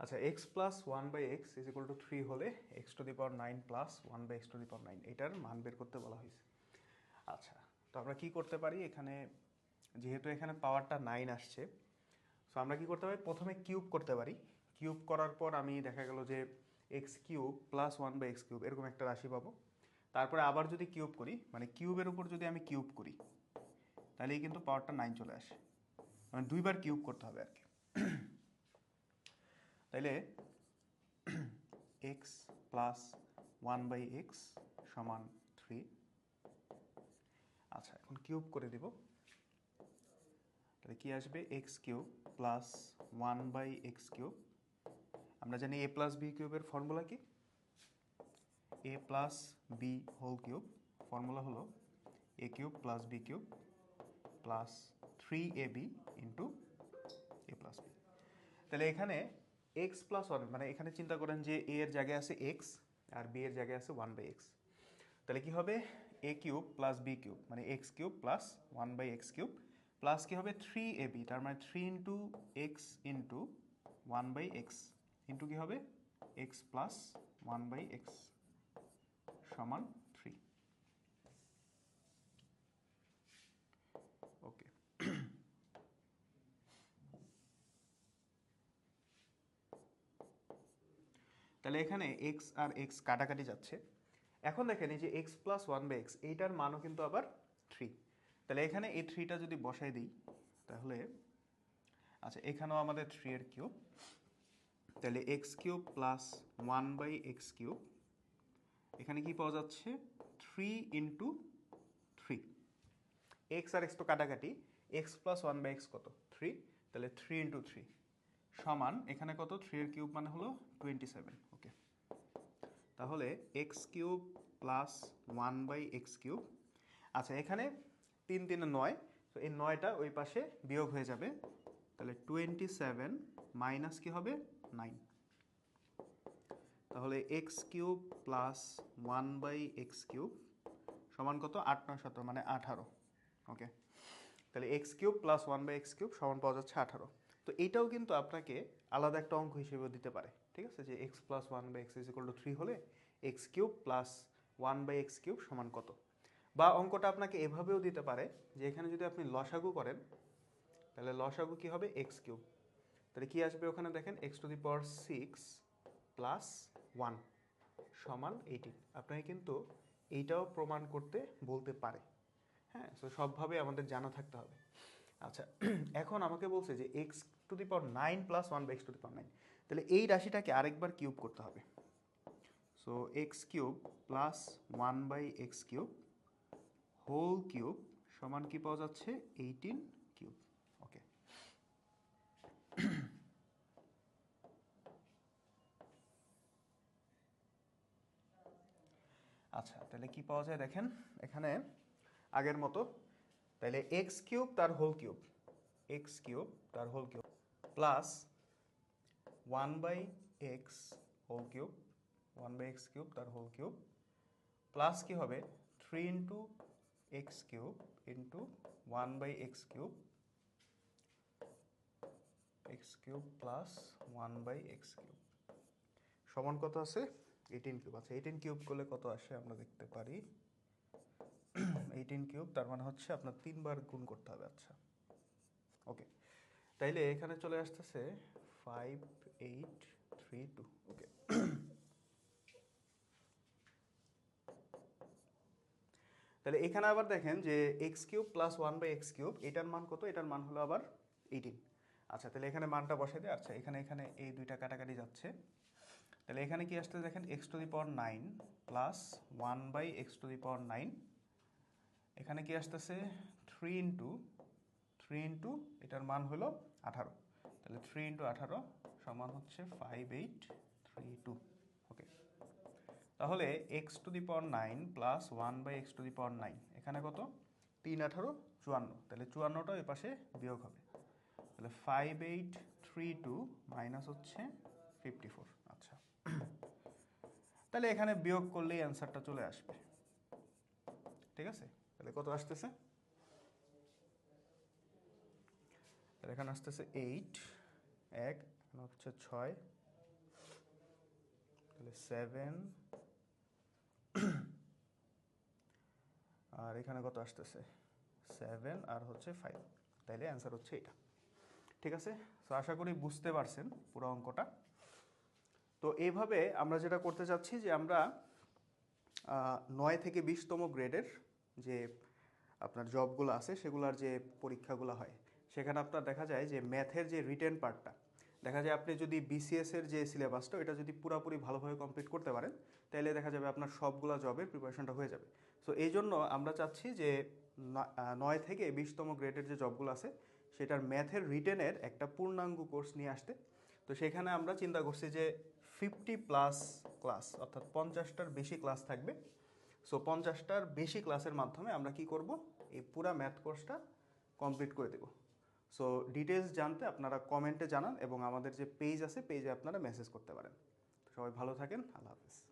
আচ্ছা x plus one by x is equal to three হলে x to the power nine plus one by x to the power nine এটার মান বের করতে বলা হয়েছে। আচ্ছা তো আমরা কি করতে পারি? এখানে যেহেতু এখানে পাওয়ারটা নাইন আসছে সো আমরা কি করতে পারি? প্রথমে কিউব করতে পারি। কিউব করার পর আমি দেখা গেল যে x cube plus one by x cube এরকম একটা রাশি পাবো। তারপরে আবার যদি কিউব করি মানে কিউবের উপর যদি আমি কিউব করি তাহলেই কিন্তু পাওয়ারটা নাইন চলে আসে। মানে দুইবার কিউব করতে হবে আর কি। তাইলে x plus one by x সমান থ্রি। আচ্ছা এখন কিউব করে দিব। তাহলে কি আসবে? X cube plus one by x cube. আমরা জানি এ প্লাস বি কিউবের ফর্মুলা কি? A plus b whole cube. Formula হলো a cube plus b cube plus three a b into a plus b. তাহলে এখানে এক্স প্লাস ওয়ান মানে এখানে চিন্তা করেন যে এ এর জায়গায় আছে এক্স আর বি এর জায়গায় আছে ওয়ান বাই এক্স তাহলে কি হবে? A cube plus b cube মানে x cube plus one by x cube plus কি হবে? থ্রি এ বি তার মানে three into x into one by x into কি হবে? X plus one by x সমান থ্রি ওকে তাহলে এখানে এক্স আর এক্স কাটাকাটি যাচ্ছে। এখন দেখেন এই যে x plus one by x এইটার মানও কিন্তু আবার থ্রি তাহলে এখানে এই থ্রিটা যদি বসাই দিই, তাহলে আচ্ছা এখানেও আমাদের থ্রি এর কিউব তাহলে x cube plus one by x cube এখানে কি পাওয়া যাচ্ছে? থ্রি ইন্টু থ্রি এক্স আর এক্স তো কাটাকাটি x plus one by x কত? থ্রি তাহলে থ্রি ইন্টু থ্রি সমান, এখানে কত? থ্রি এর কিউব মানে হলো টোয়েন্টি সেভেন তাহলে x cube plus one by x cube. আচ্ছা এখানে তিন তিন নয়, তো এই নয়টা ওই পাশে বিয়োগ হয়ে যাবে। তাহলে টোয়েন্টি সেভেন মাইনাস কি হবে? নাইন তাহলে x cube plus one by x cube সমান কত? আট নয় সতেরো মানে আঠারো। ওকে। তাহলে x cube plus one by x cube সমান পাওয়া যাচ্ছে আঠারো। তো এটাও কিন্তু আপনাকে আলাদা একটা অঙ্ক হিসেবেও দিতে পারে, ঠিক আছে? যে x plus one by x is to three হলে x cube plus one by x cube সমান কত? বা অঙ্কটা আপনাকে এভাবেও দিতে পারে যে এখানে যদি আপনি লসাগু করেন, তাহলে লসাগু কি হবে? এক্স কিউব তাহলে কি আসবে ওখানে দেখেন? X to the power six plus one সমান এইটিন আপনাকে কিন্তু এইটাও প্রমাণ করতে বলতে পারে। হ্যাঁ সো সবভাবে আমাদের জানা থাকতে হবে। আচ্ছা এখন আমাকে বলছে যে x to the power nine plus one by x to the power nine তাহলে এই রাশিটাকে আরেকবার কিউব করতে হবে। So x cube plus one by x cube whole cube সমান কি পাওয়া যাচ্ছে? এইটিন কিউব ওকে আচ্ছা তাহলে কি পাওয়া যায় দেখেন? এখানে আগের মতো। তাহলে এক্স কিউব তার হোল কিউব এক্স কিউব তার whole cube plus one by x whole cube one by x cube তার হোল কিউব প্লাস কি হবে? Three into x cube into one by x cube x cube plus one by x cube সমান কত আছে? Eighteen cube আচ্ছা eighteen cube করলে কত আসে? আমরা দেখতে পারি। এইটিন কিউব তার মানে হচ্ছে আপনার তিনবার গুণ করতে হবে। আচ্ছা। ওকে তাইলে এখানে চলে আসতেছে five eight three two okay তাহলে এখানে আবার দেখেন যে x cube plus one by x cube এটার মান কত? এটার মান হলো আবার এইটিন আচ্ছা তাহলে এখানে মানটা বসাই দিই। আচ্ছা এখানে এখানে এই দুইটা কাটাকাটি যাচ্ছে। তাহলে এখানে কি আসতে দেখেন? X to the power nine plus one by x to the power nine এখানে কি আসতেছে? থ্রি ইন্টু থ্রি ইন্টু এটার মান হলো আঠারো। তাহলে থ্রি ইন্টু আঠারো সমান হচ্ছে five eight three two okay তাহলে x to the power nine plus one by x to the power nine এখানে কত? তিন আঠারো, চুয়ান্ন। তাহলে চুয়ান্নটা এ পাশে বিয়োগ হবে। তাহলে five eight three two minus হচ্ছে ফিফটি ফোর আচ্ছা। তাহলে এখানে বিয়োগ করলেই অ্যান্সারটা চলে আসবে। ঠিক আছে? তাহলে কত আসতেছে? তাহলে এখানে আসতেছে এইট এক, এখানে হচ্ছে ছয়, তাহলে সেভেন আর এখানে কত আসতেছে? সেভেন আর হচ্ছে ফাইভ তাইলে অ্যান্সার হচ্ছে এটা। ঠিক আছে? তো আশা করি বুঝতে পারছেন পুরো অঙ্কটা। তো এইভাবে আমরা যেটা করতে চাচ্ছি যে আমরা নয় থেকে বিশতম গ্রেডের যে আপনার জবগুলো আছে, সেগুলোর যে পরীক্ষাগুলো হয় সেখানে আপনার দেখা যায় যে ম্যাথের যে রিটেন পার্টটা, দেখা যায় আপনি যদি বিসিএস এর যে সিলেবাসটা এটা যদি পুরোপুরি ভালোভাবে কমপ্লিট করতে পারেন তাহলে দেখা যাবে আপনার সবগুলা জবের প্রিপারেশনটা হয়ে যাবে। সো এই জন্য আমরা চাচ্ছি যে নয় থেকে বিশতম গ্রেডের যে জবগুলো আছে, সেটার ম্যাথের রিটেনের একটা পূর্ণাঙ্গ কোর্স নিয়ে আসতে। তো সেখানে আমরা চিন্তা করছি যে ফিফটি প্লাস ক্লাস অর্থাৎ পঞ্চাশটার বেশি ক্লাস থাকবে। সো পঞ্চাশটার বেশি ক্লাসের মাধ্যমে আমরা কি করব? এই পুরা ম্যাথ কোর্সটা কমপ্লিট করে দেব। সো ডিটেলস জানতে আপনারা কমেন্টে জানান এবং আমাদের যে পেজ আছে পেজে আপনারা মেসেজ করতে পারেন। সবাই ভালো থাকেন, আল্লাহ হাফিজ।